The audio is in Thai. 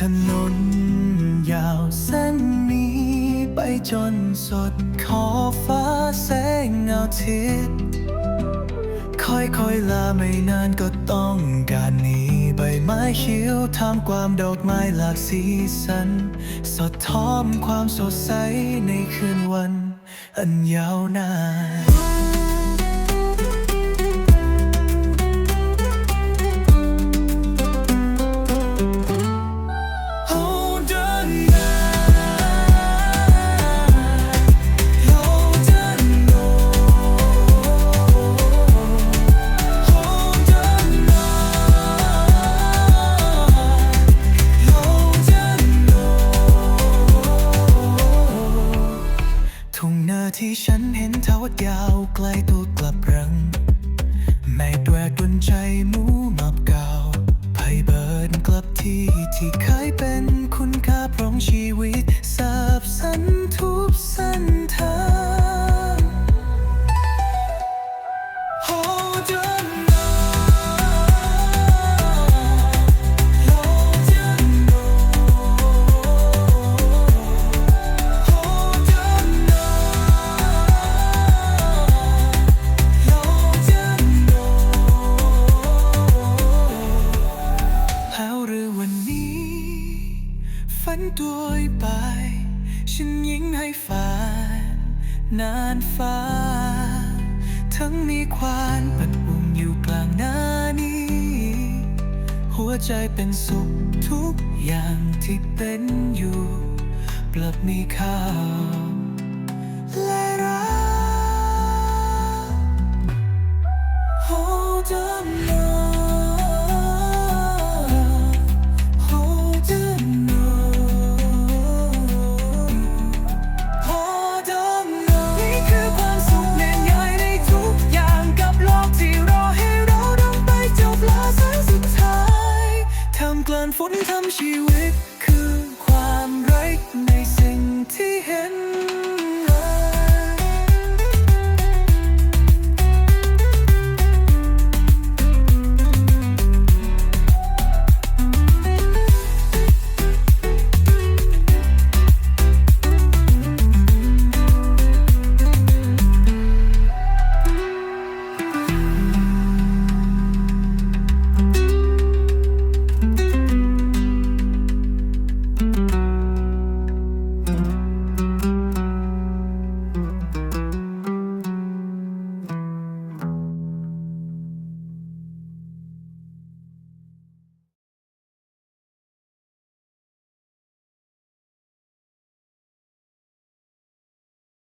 ถนนยาวเส้นนี้ ไปจนสุดขอบฟ้าแสงเงาทิศค่อยๆลาไม่นานก็ต้องการนี้ใบไม้เขียวทำความดอกไม้หลากสีสัน สดท้อมความสดใสในคืนวัน อันยาวนาน เห็นทวัดยาวไกลตัวกลับรังแม่แดวกวนใจมูมับเก่าไพ่เบิร์นกลับที่ที่เคย นด้วยไป ฉันยิ่งให้ฝันนานฟ้า ทั้งมีควานปัดวงอยู่กลางหน้านี้ หัวใจเป็นสุขทุกอย่างที่เป็นอยู่ ปลับมีข้าว คนทำชีวิตคื